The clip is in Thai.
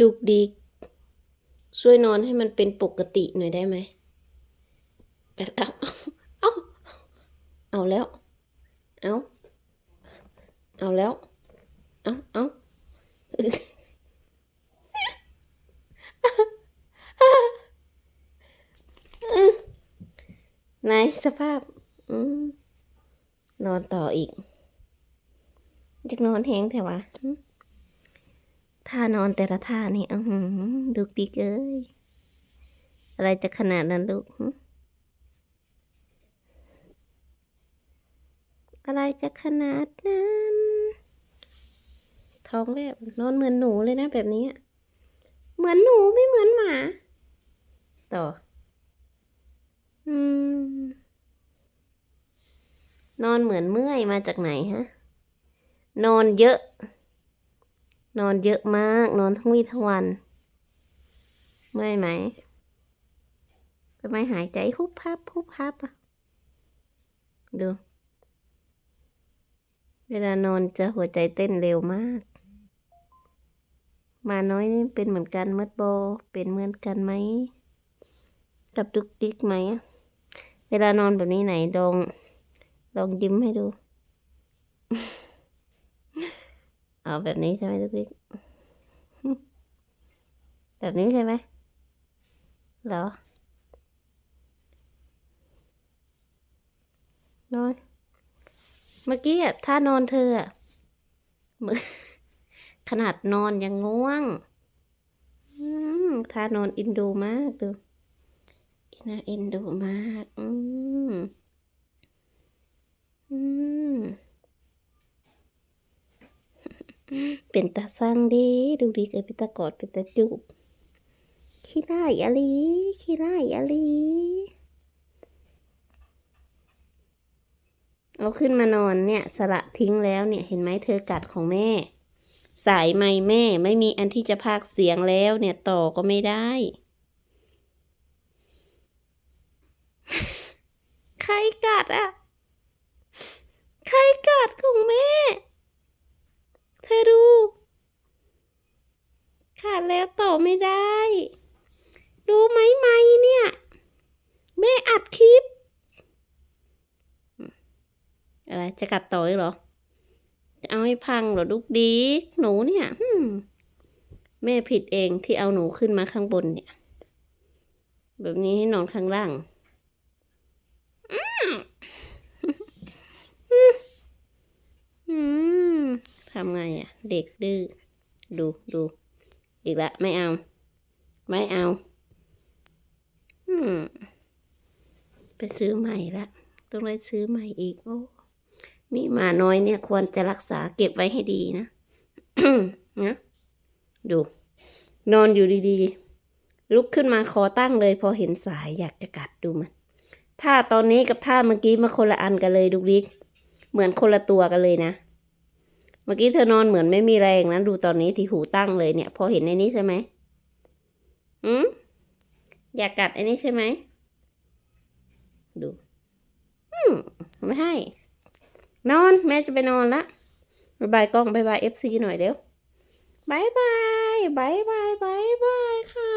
ดุกดิก ช่วยนอนให้มันเป็นปกติหน่อยได้ไหมเอาเอาเอาเอาแล้ว เอาเอาแล้ว เอาเอาไหนสภาพอนอนต่ออีกจะนอนแห้งแต่ว่า ท่านอนแต่ละท่านี่อือหือดุกดิกเอ้ยอะไรจะขนาดนั้นลูกอะไรจะขนาดนั้นท้องแบบนอนเหมือนหนูเลยนะแบบนี้ เหมือนหนูไม่เหมือนหมา ต่อ อืม นอนเหมือนเมื่อยมาจากไหนฮะ นอนเยอะ นอนเยอะมาก นอนทั้งวี่ทั้งวัน เมื่อยไหมทำไมหายใจคุบพับคุบพับอะดู เวลานอนจะหัวใจเต้นเร็วมาก มาน้อยนี่เป็นเหมือนกันมัดโบ เป็นเหมือนกันไหม กับดุกดิกไหมอะเวลานอนแบบนี้ไหนลอง ลองยิ้มให้ดู เอาแบบนี้ใช่ไหมดุกดิกแบบนี้ใช่ไหมเหรอนอนเมื่อกี้อะท่านอนเธออะมือขนาดนอนยังง่วงท่านอนอินดูมากดูน่าเอ็นดูมาก อืม อืม เป็นตาสร้างเดีดูดีเกินเป็นตากอดเป็นตาจูบขี้ไล่อะลีขี้ไล่อะลีเอาขึ้นมานอนเนี่ย สละทิ้งแล้วเนี่ยเห็นไหมเธอกัดของแม่ สายไม้แม่ไม่มีอันที่จะพากเสียงแล้วเนี่ยต่อก็ไม่ได้ ใครกัดอะ ใครกัดของแม่ เธอดู ขาด แล้วต่อไม่ได้ ดูไหมไหมเนี่ย แม่อัดคลิป อะไรจะกัดต่ออีกเหรอ จะเอาให้พังเหรอลูกดีหนูเนี่ยมแม่ผิดเองที่เอาหนูขึ้นมาข้างบนเนี่ย แบบนี้ให้นอนข้างล่างทำไงอะ เด็กดื้อดูดู อีกละไม่เอา ไม่เอาอืมไปซื้อใหม่ละต้องไปซื้อใหม่อีกโอ้มีหมาน้อยเนี่ยควรจะรักษาเก็บไว้ให้ดีนะนะดู นอนอยู่ดีๆ ลุกขึ้นมาคอตั้งเลย พอเห็นสายอยากจะกัดดูมันท่าตอนนี้กับท่าเมื่อกี้มาคนละอันกันเลยดุกดิกเหมือนคนละตัวกันเลยนะ เมื่อกี้เธอนอนเหมือนไม่มีแรงนะดูตอนนี้ที่หูตั้งเลยเนี่ย พอเห็นในนี้ใช่ไหมอืมอยากกัดอันนี้ใช่ไหมดู อืมไม่ให้ นอนแม่จะไปนอนละบายบายกล้องบายบายเอฟซีหน่อยเร็วบายบายบายบายบายบายค่ะ